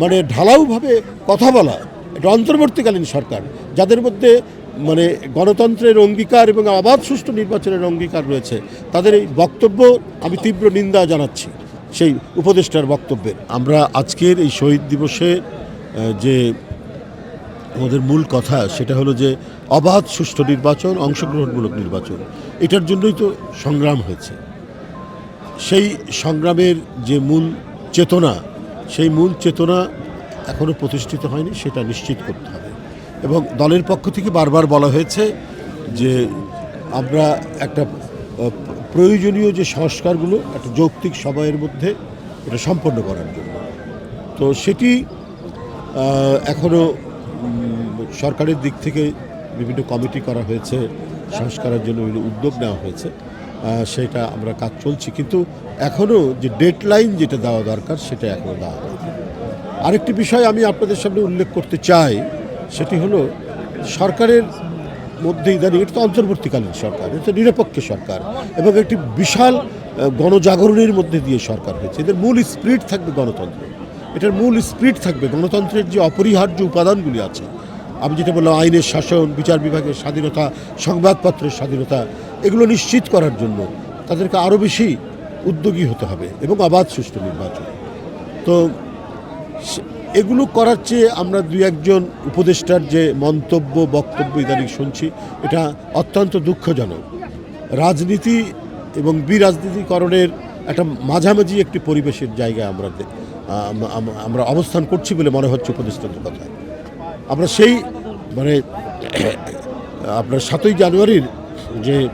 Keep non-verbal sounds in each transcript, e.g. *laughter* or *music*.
মানে ঢালাওভাবে কথা বলা, এটা অন্তর্বর্তীকালীন সরকার, যাদের মধ্যে মানে গণতন্ত্রের অঙ্গীকার এবং আবাদ সুষ্ঠু নির্বাচনের অঙ্গীকার রয়েছে, তাদের এই বক্তব্য আমি তীব্র নিন্দা জানাচ্ছি, সেই উপদেষ্টার বক্তব্যের। আমরা আজকের এই শহীদ দিবসে যে আমাদের মূল কথা, সেটা হলো যে অবাধ সুষ্ঠু নির্বাচন, অংশগ্রহণমূলক নির্বাচন, এটার জন্যই তো সংগ্রাম হয়েছে। সেই সংগ্রামের যে মূল চেতনা সেই মূল চেতনা এখনও প্রতিষ্ঠিত হয়নি, সেটা নিশ্চিত করতে হবে। এবং দলের পক্ষ থেকে বারবার বলা হয়েছে যে আমরা একটা প্রয়োজনীয় যে সংস্কারগুলো, একটা যৌক্তিক সময়ের মধ্যে এটা সম্পন্ন করার জন্য। তো সেটি এখনও সরকারের দিক থেকে বিভিন্ন কমিটি করা হয়েছে, সংস্কারের জন্য বিভিন্ন উদ্যোগ নেওয়া হয়েছে। সেটা আমরা কাজ চলছি। কিন্তু এখনও যে ডেডলাইন যেটা দেওয়া দরকার, সেটা এখনও দেওয়া আরেকটি বিষয় আমি আপনাদের সামনে উল্লেখ করতে চাই, সেটি হলো সরকারের মধ্যে ইদানিং, এটা তো অন্তর্বর্তীকালীন সরকার, এটা নিরপেক্ষ সরকার, এবং একটি বিশাল গণজাগরণের মধ্যে দিয়ে সরকার হয়েছে। এদের মূল স্পিরিট থাকবে গণতন্ত্র। এটার মূল স্পিরিট থাকবে গণতন্ত্রের যে অপরিহার্য উপাদানগুলি আছে। আমি যেটা বললাম, আইনের শাসন, বিচার বিভাগের স্বাধীনতা, সংবাদপত্রের স্বাধীনতা এগুলো নিশ্চিত করার জন্য তাদেরকে আরও বেশি উদ্যোগী হতে হবে এবং অবাধ সুষ্ঠু নির্বাচন। তো এগুলো করার চেয়ে আমরা দুই একজন উপদেষ্টার যে মন্তব্য, বক্তব্য ইদানিং শুনছি, এটা অত্যন্ত দুঃখজনক। রাজনীতি এবং বিরাজনীতিকরণের একটা মাঝামাঝি একটি পরিবেশের জায়গায় আমরা দে- আম- আম- আমরা অবস্থান করছি বলে মনে হচ্ছে উপদেষ্টাদের কথা। আমরা সেই মানে *clears throat* আপনার সাতই জানুয়ারির যে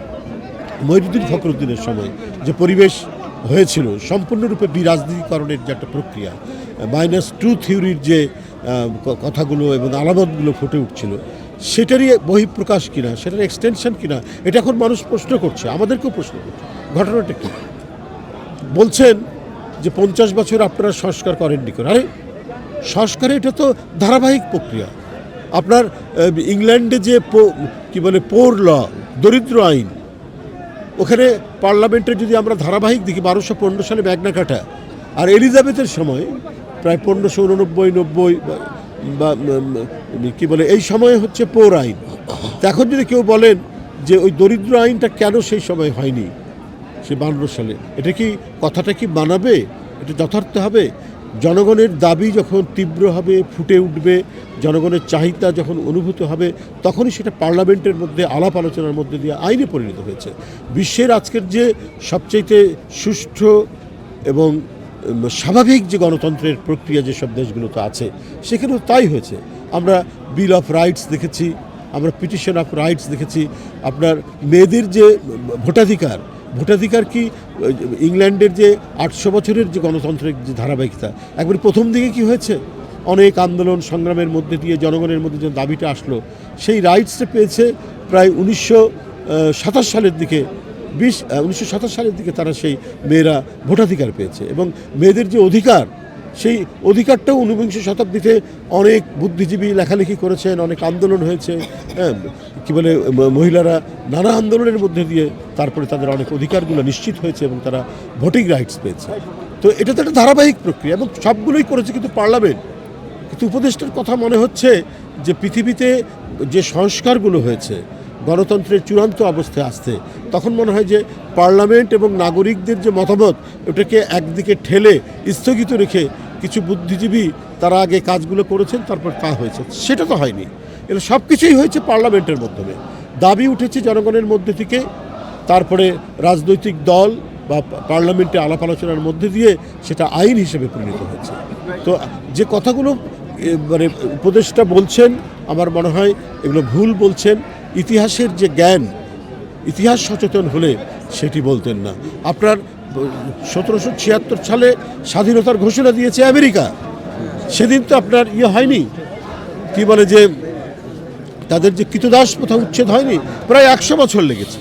মহিউদ্দিন ফখরুদ্দিনের সময় যে পরিবেশ হয়েছিল, সম্পূর্ণরূপে বিরাজনীতিকরণের যে একটা প্রক্রিয়া, মাইনাস টু থিওরির যে কথাগুলো এবং আলামতগুলো ফুটে উঠছিল, সেটারই বহিঃপ্রকাশ কিনা, সেটার এক্সটেনশন কিনা, এটা এখন মানুষ প্রশ্ন করছে, আমাদেরকেও প্রশ্ন করছে। ঘটনাটা কী? বলছেন যে পঞ্চাশ বছর আপনারা সংস্কার করেননি করে আরে, সংস্কারে এটা তো ধারাবাহিক প্রক্রিয়া। আপনার ইংল্যান্ডে যে কি বলে, পোর ল, দরিদ্র আইন ওখানে পার্লামেন্টে যদি আমরা ধারাবাহিক দেখি বারোশো পনেরো সালে ম্যাগনা কাটা, আর এলিজাবেথের সময় প্রায় পনেরোশো উননব্বই, নব্বই বা- কী বলে, এই সময়ে হচ্ছে পোর আইন। এখন যদি কেউ বলেন যে ওই দরিদ্র আইনটা কেন সেই সময় হয়নি, সে বান্ন সালে, এটা কি কথাটা কি মানাবে? এটা যথার্থ হবে? জনগণের দাবি যখন তীব্র হবে ফুটে উঠবে, জনগণের চাহিদা যখন অনুভূত হবে, তখনই সেটা পার্লামেন্টের মধ্যে, আলাপ আলোচনার মধ্যে দিয়ে আইনে পরিণত হয়েছে। বিশ্বের আজকের যে সবচাইতে সুষ্ঠু এবং স্বাভাবিক যে গণতন্ত্রের প্রক্রিয়া যেসব দেশগুলোতে আছে, সেখানেও তাই হয়েছে। আমরা বিল অফ রাইটস দেখেছি, আমরা পিটিশন অফ রাইটস দেখেছি, আপনার মেয়েদের যে ভোটাধিকার ভোটাধিকার কি? ইংল্যান্ডের যে আটশো বছরের যে গণতন্ত্রের যে ধারাবাহিকতা, একবার প্রথম দিকে কি হয়েছে? অনেক আন্দোলন সংগ্রামের মধ্যে দিয়ে জনগণের মধ্যে যে দাবিটা আসলো, সেই রাইটসটা পেয়েছে প্রায় উনিশশো সাতাশ সালের দিকে, বিশ উনিশশো সালের দিকে তারা সেই মেয়েরা ভোটাধিকার পেয়েছে এবং মেয়েদের যে অধিকার সেই অধিকারটাও ঊনবিংশ শতাব্দীতে অনেক বুদ্ধিজীবী লেখালেখি করেছেন, অনেক আন্দোলন হয়েছে হ্যাঁ কী বলে মহিলারা নানা আন্দোলনের মধ্যে দিয়ে তারপরে তাদের অনেক অধিকারগুলো নিশ্চিত হয়েছে এবং তারা ভোটিং রাইটস পেয়েছে। তো এটা তো একটা ধারাবাহিক প্রক্রিয়া এবং সবগুলোই করেছে কিন্তু পার্লামেন্ট। কিন্তু উপদেষ্টার কথা মনে হচ্ছে যে পৃথিবীতে যে সংস্কারগুলো হয়েছে, গণতন্ত্রের চূড়ান্ত অবস্থায় আসতে, তখন মনে হয় যে পার্লামেন্ট এবং নাগরিকদের যে মতামত, ওটাকে একদিকে ঠেলে স্থগিত রেখে কিছু বুদ্ধিজীবী তারা আগে কাজগুলো করেছেন, তারপর তা হয়েছে। সেটা তো হয়নি। এগুলো সব কিছুই হয়েছে পার্লামেন্টের মাধ্যমে। দাবি উঠেছে জনগণের মধ্যে থেকে, তারপরে রাজনৈতিক দল বা পার্লামেন্টে আলাপ আলোচনার মধ্যে দিয়ে সেটা আইন হিসেবে পরিণত হয়েছে। তো যে কথাগুলো মানে উপদেশটা বলছেন, আমার মনে হয় এগুলো ভুল বলছেন। ইতিহাসের যে জ্ঞান, ইতিহাস সচেতন হলে সেটি বলতেন না। আপনার সতেরোশো ছিয়াত্তর সালে স্বাধীনতার ঘোষণা দিয়েছে আমেরিকা। সেদিন তো আপনার ইয়ে হয়নি। কি বলে যে, তাদের যে কৃতদাস প্রথা উচ্ছেদ হয়নি, প্রায় একশো বছর লেগেছে।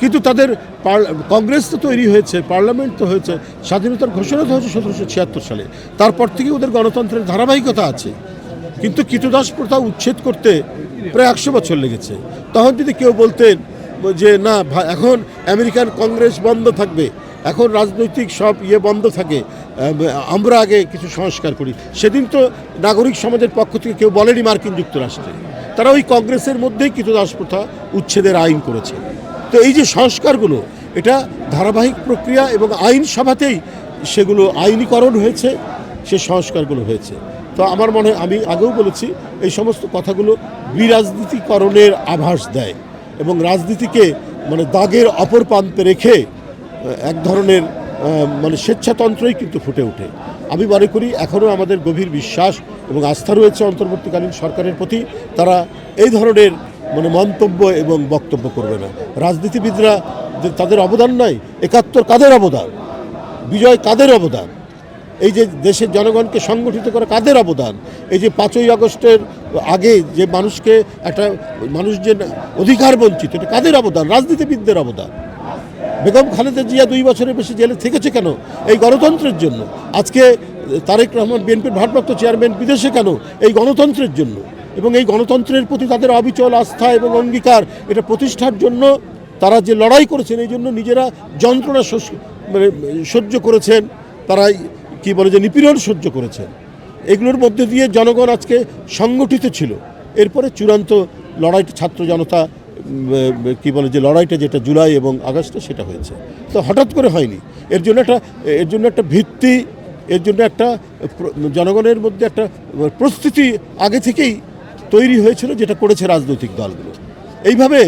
কিন্তু তাদের কংগ্রেস তো তৈরি হয়েছে, পার্লামেন্ট তো হয়েছে, স্বাধীনতার ঘোষণা তো হয়েছে সতেরোশো ছিয়াত্তর সালে। তারপর থেকে ওদের গণতন্ত্রের ধারাবাহিকতা আছে। কিন্তু কৃতদাস প্রথা উচ্ছেদ করতে প্রায় একশো বছর লেগেছে। তখন যদি কেউ বলতেন যে না এখন আমেরিকান কংগ্রেস বন্ধ থাকবে, এখন রাজনৈতিক সব ইয়ে বন্ধ থাকে আমরা আগে কিছু সংস্কার করি। সেদিন তো নাগরিক সমাজের পক্ষ থেকে কেউ বলেনি মার্কিন যুক্তরাষ্ট্রে। তারা ওই কংগ্রেসের মধ্যেই কৃতদাস প্রথা উচ্ছেদের আইন করেছে। তো এই যে সংস্কারগুলো, এটা ধারাবাহিক প্রক্রিয়া এবং আইন সভাতেই সেগুলো আইনীকরণ হয়েছে, সে সংস্কারগুলো হয়েছে। তো আমার মনে আমি আগেও বলেছি, এই সমস্ত কথাগুলো বিরাজনীতিকরণের আভাস দেয়। এবং রাজনীতিকে মানে দাগের অপর প্রান্তে রেখে এক ধরনের মানে স্বেচ্ছাতন্ত্রই কিন্তু ফুটে ওঠে। আমি মনে করি এখনও আমাদের গভীর বিশ্বাস এবং আস্থা রয়েছে অন্তর্বর্তীকালীন সরকারের প্রতি, তারা এই ধরনের মানে মন্তব্য এবং বক্তব্য করবে না। রাজনীতিবিদরা তাদের অবদান নাই, একাত্তর কাদের অবদান? বিজয় কাদের অবদান? এই যে দেশের জনগণকে সংগঠিত করা কাদের অবদান? এই যে পাঁচই আগস্টের আগে যে মানুষকে একটা মানুষ যে অধিকার বঞ্চিত, এটা কাদের অবদান? রাজনীতিবিদদের অবদান। বেগম খালেদা জিয়া দুই বছরের বেশি জেলে থেকেছে কেন? এই গণতন্ত্রের জন্য। আজকে তারেক রহমান বিএনপির ভারপ্রাপ্ত চেয়ারম্যান বিদেশে কেন? এই গণতন্ত্রের জন্য। এবং এই গণতন্ত্রের প্রতি তাদের অবিচল আস্থা এবং অঙ্গীকার, এটা প্রতিষ্ঠার জন্য তারা যে লড়াই করেছেন, এই জন্য নিজেরা যন্ত্রণা মানে সহ্য করেছেন। তারা কি বলে যে নিপীড়ন সহ্য করেছেন। এগুলোর মধ্যে দিয়ে জনগণ আজকে সংগঠিত ছিল। এরপরে চূড়ান্ত লড়াইটা, ছাত্র জনতা কি বলে যে লড়াইটা যেটা জুলাই এবং আগস্টে সেটা হয়েছে। তো হঠাৎ করে হয়নি। এর জন্য একটা, এর জন্য একটা ভিত্তি, এর জন্য একটা জনগণের মধ্যে একটা প্রস্তুতি আগে থেকেই তৈরি হয়েছিল যেটা করেছে রাজনৈতিক দলগুলো। এইভাবে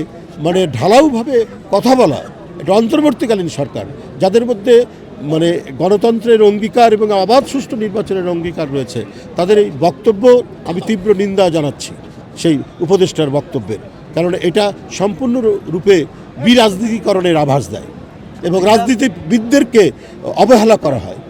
মানে ঢালাওভাবে কথা বলা, এটা অন্তর্বর্তীকালীন সরকার, যাদের মধ্যে মানে গণতন্ত্রের অঙ্গীকার এবং আবাদ সুষ্ঠু নির্বাচনের অঙ্গীকার রয়েছে। তাদের এই বক্তব্য আমি তীব্র নিন্দা জানাচ্ছি সেই উপদেষ্টার বক্তব্যের। কারণ এটা সম্পূর্ণ রূপে বিরাজনীতিকরণের আভাস দেয় এবং রাজনীতিবিদদেরকে অবহেলা করা হয়।